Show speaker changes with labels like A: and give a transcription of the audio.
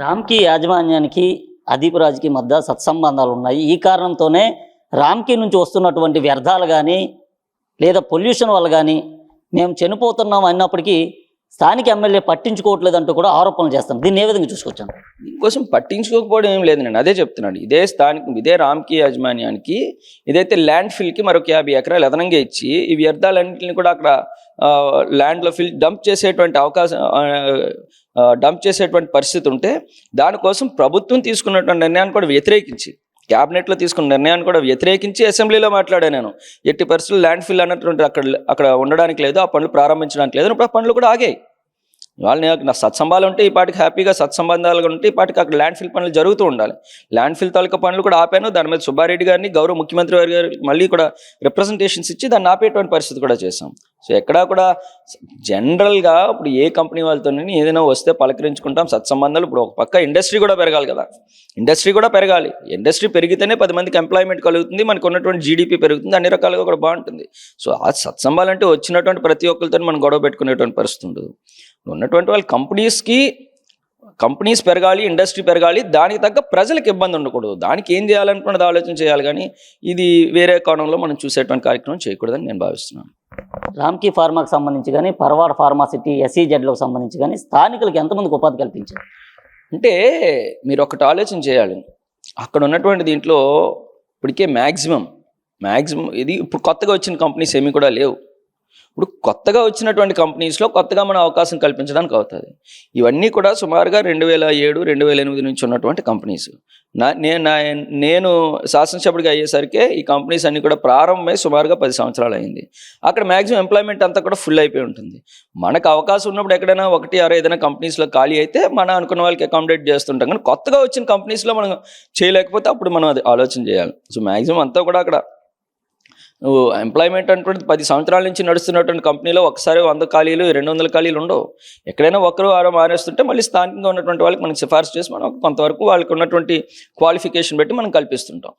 A: రామ్కి యాజమాన్యానికి అదీప్ రాజుకి మధ్య సత్సంబంధాలు ఉన్నాయి. ఈ కారణంతోనే రామ్కి నుంచి వస్తున్నటువంటి వ్యర్థాలు కానీ లేదా పొల్యూషన్ వల్ల కానీ మేము చనిపోతున్నాం అన్నప్పటికీ స్థానిక ఎమ్మెల్యే పట్టించుకోవట్లేదంటూ కూడా ఆరోపణలు చేస్తాను దీన్ని ఏ విధంగా చూసుకొచ్చాను
B: దీనికోసం పట్టించుకోకపోవడం ఏం లేదు నేను అదే చెప్తున్నాను. ఇదే స్థానిక ఇదే రామ్కి యాజమాన్యానికి ఇదైతే ల్యాండ్ ఫిల్కి మరొక యాభై ఎకరాలు అదనంగా ఇచ్చి ఈ వ్యర్థాలన్నింటిని కూడా అక్కడ ల్యాండ్లో ఫిల్ డంప్ చేసేటువంటి అవకాశం డంప్ చేసేటువంటి పరిస్థితి ఉంటే దానికోసం ప్రభుత్వం తీసుకున్నటువంటి నిర్ణయాన్ని కూడా వ్యతిరేకించి క్యాబినెట్లో తీసుకున్న నిర్ణయాన్ని కూడా వ్యతిరేకించి అసెంబ్లీలో మాట్లాడాను నేను. ఎట్టి పరిస్థితులు ల్యాండ్ ఫిల్ అన్నటువంటి అక్కడ అక్కడ ఉండడానికి లేదు ఆ పనులు ప్రారంభించడానికి లేదు ఇప్పుడు ఆ పనులు కూడా ఆగాయి. వాళ్ళు నాకు నా సత్సంబాలు ఉంటే ఈ పాటికి హ్యాపీగా సత్సంబంధాలు ఉంటే ఈ పాటికి అక్కడ ల్యాండ్ ఫిల్ పనులు జరుగుతూ ఉండాలి. ల్యాండ్ ఫిల్ తాలూకా పనులు కూడా ఆపాను దాని మీద సుబ్బారెడ్డి గారిని గౌరవ ముఖ్యమంత్రి వారి గారు మళ్ళీ కూడా రిప్రజెంటేషన్స్ ఇచ్చి దాన్ని ఆపేటువంటి పరిస్థితి కూడా చేశాం. సో ఎక్కడా కూడా జనరల్గా ఇప్పుడు ఏ కంపెనీ వాళ్ళతో ఏదైనా వస్తే పలకరించుకుంటాం. సత్సంబంధాలు ఇప్పుడు ఒక పక్క ఇండస్ట్రీ కూడా పెరగాలి కదా. ఇండస్ట్రీ కూడా పెరగాలి. ఇండస్ట్రీ పెరిగితేనే పది మందికి ఎంప్లాయ్మెంట్ కలుగుతుంది. మనకు ఉన్నటువంటి జీడిపి పెరుగుతుంది. అన్ని రకాలుగా కూడా బాగుంటుంది. సో ఆ సత్సంబాలు అంటే వచ్చినటువంటి ప్రతి ఒక్కరితో మనం గొడవ పెట్టుకునేటువంటి పరిస్థితి ఉండదు. ఉన్నటువంటి వాళ్ళ కంపెనీస్కి కంపెనీస్ పెరగాలి ఇండస్ట్రీ పెరగాలి దానికి తగ్గ ప్రజలకు ఇబ్బంది ఉండకూడదు. దానికి ఏం చేయాలనుకున్నది ఆలోచన చేయాలి కానీ ఇది వేరే కోణంలో మనం చూసేటువంటి కార్యక్రమం చేయకూడదని నేను భావిస్తున్నాను.
A: రామ్కి ఫార్మాకి సంబంధించి కానీ పర్వార్ ఫార్మాసిటీ ఎస్ఈజెడ్లకు సంబంధించి కానీ స్థానికులకు ఎంతమందికి ఉపాధి కల్పించారు?
B: అంటే మీరు ఒకటి ఆలోచన చేయాలి. అక్కడ ఉన్నటువంటి దీంట్లో ఇప్పటికే మ్యాక్సిమం మ్యాక్సిమం ఇది ఇప్పుడు కొత్తగా వచ్చిన కంపెనీస్ ఏమీ కూడా లేవు. ఇప్పుడు కొత్తగా వచ్చినటువంటి కంపెనీస్లో కొత్తగా మనం అవకాశం కల్పించడానికి అవుతుంది. ఇవన్నీ కూడా సుమారుగా రెండు వేల ఏడు రెండు వేల ఎనిమిది నుంచి ఉన్నటువంటి కంపెనీస్. నా నేను నా నేను శాసనసభ్యుడిగా అయ్యేసరికి ఈ కంపెనీస్ అన్ని కూడా ప్రారంభమై సుమారుగా పది సంవత్సరాలు అయింది. అక్కడ మ్యాక్సిమం ఎంప్లాయ్మెంట్ అంతా కూడా ఫుల్ అయిపోయి ఉంటుంది. మనకు అవకాశం ఉన్నప్పుడు ఎక్కడైనా ఒకటి ఆరు ఏదైనా కంపెనీస్లో ఖాళీ అయితే మనం అనుకున్న వాళ్ళకి అకామిడేట్ చేస్తుంటాం. కానీ కొత్తగా వచ్చిన కంపెనీస్లో మనం చేయలేకపోతే అప్పుడు మనం అది ఆలోచన చేయాలి. సో మ్యాక్సిమం అంతా కూడా అక్కడ ఎంప్లాయ్మెంట్ అటువంటి పది సంవత్సరాల నుంచి నడుస్తున్నటువంటి కంపెనీలో ఒకసారి వంద ఖాళీలు రెండు వందల ఖాళీలు ఉండవు. ఎక్కడైనా ఒకరు ఆరో మారేస్తుంటే మళ్ళీ స్థానికంగా ఉన్నటువంటి వాళ్ళకి మనం సిఫార్సు చేసి మనం కొంతవరకు వాళ్ళకి ఉన్నటువంటి క్వాలిఫికేషన్ బట్టి మనం కల్పిస్తుంటాం.